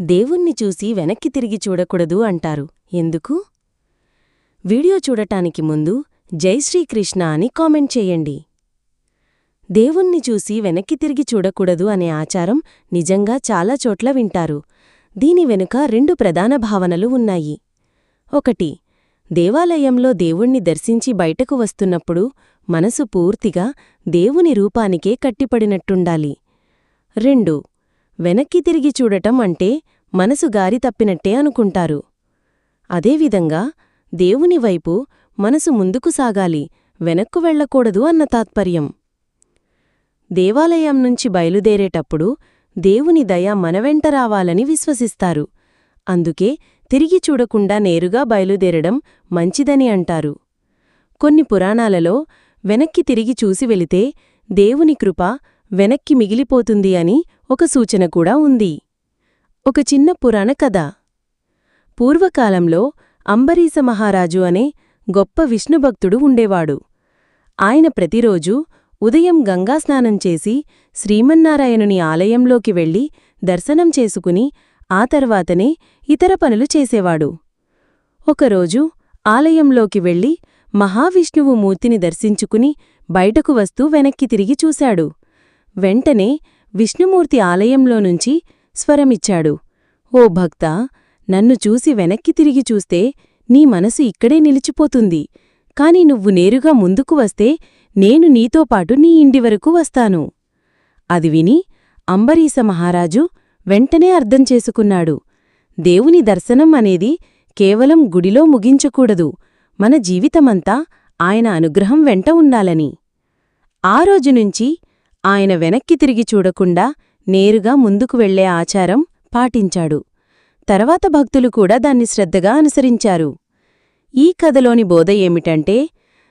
దేవుణ్ణి చూసి వెనక్కి తిరిగి చూడకూడదు అంటారు. ఎందుకు? వీడియో చూడటానికి ముందు జై శ్రీకృష్ణ అని కామెంట్ చేయండి. దేవుణ్ణి చూసి వెనక్కి తిరిగి చూడకూడదు అనే ఆచారం నిజంగా చాలా చోట్ల వింటారు. దీని వెనుక రెండు ప్రధాన భావనలు ఉన్నాయి. ఒకటి దేవాలయంలో దేవుణ్ణి దర్శించి బయటకు వస్తున్నప్పుడు మనసు పూర్తిగా దేవుని రూపానికే కట్టిపడినట్టుండాలి. రెండు వెనక్కి తిరిగి చూడటం అంటే మనసు గారి తప్పినట్టే అనుకుంటారు. అదేవిధంగా దేవుని వైపు మనసు ముందుకు సాగాలి వెనక్కు వెళ్ళకూడదు అన్న తాత్పర్యం. దేవాలయం నుంచి బయలుదేరేటప్పుడు దేవుని దయ మనవెంట రావాలని విశ్వసిస్తారు. అందుకే తిరిగి చూడకుండా నేరుగా బయలుదేరడం మంచిదని అంటారు. కొన్ని పురాణాలలో వెనక్కి తిరిగి చూసి వెళితే దేవుని కృప వెనక్కి మిగిలిపోతుంది అని ఒక సూచన కూడా ఉంది. ఒక చిన్న పురాణ కథ. పూర్వకాలంలో అంబరీస మహారాజు అనే గొప్ప విష్ణుభక్తుడు ఉండేవాడు. ఆయన ప్రతిరోజూ ఉదయం గంగాస్నానం చేసి శ్రీమన్నారాయణుని ఆలయంలోకి వెళ్ళి దర్శనం చేసుకుని ఆ తర్వాతనే ఇతర పనులు చేసేవాడు. ఒకరోజు ఆలయంలోకి వెళ్ళి మహావిష్ణువు మూర్తిని దర్శించుకుని బయటకు వస్తూ వెనక్కి తిరిగి చూశాడు. వెంటనే విష్ణుమూర్తి ఆలయంలో నుంచి స్వరమిచ్చాడు. ఓ భక్తా నన్ను చూసి వెనక్కి తిరిగి చూస్తే నీ మనసు ఇక్కడే నిలిచిపోతుంది. కాని నువ్వు నేరుగా ముందుకు వస్తే నేను నీతో పాటు నీ ఇంటి వరకు వస్తాను. అది విని అంబరీస మహారాజు వెంటనే అర్థం చేసుకున్నాడు. దేవుని దర్శనం అనేది కేవలం గుడిలో ముగించకూడదు. మన జీవితమంతా ఆయన అనుగ్రహం వెంట ఉండాలని. ఆ రోజునుంచి ఆయన వెనక్కి తిరిగి చూడకుండా నేరుగా ముందుకు వెళ్ళే ఆచారం పాటించాడు. తర్వాత భక్తులు కూడా దాన్ని శ్రద్ధగా అనుసరించారు. ఈ కథలోని బోధ ఏమిటంటే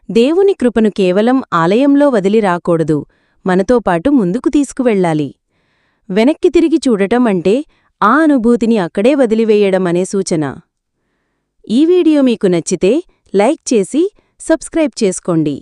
దేవుని కృపను కేవలం ఆలయంలో వదిలి రాకూడదు మనతో పాటు ముందుకు తీసుకువెళ్ళాలి. వెనక్కి తిరిగి చూడటం అంటే ఆ అనుభూతిని అక్కడే వదిలివేయడం అనే సూచన. ఈ వీడియో మీకు నచ్చితే లైక్ చేసి సబ్స్క్రైబ్ చేసుకోండి.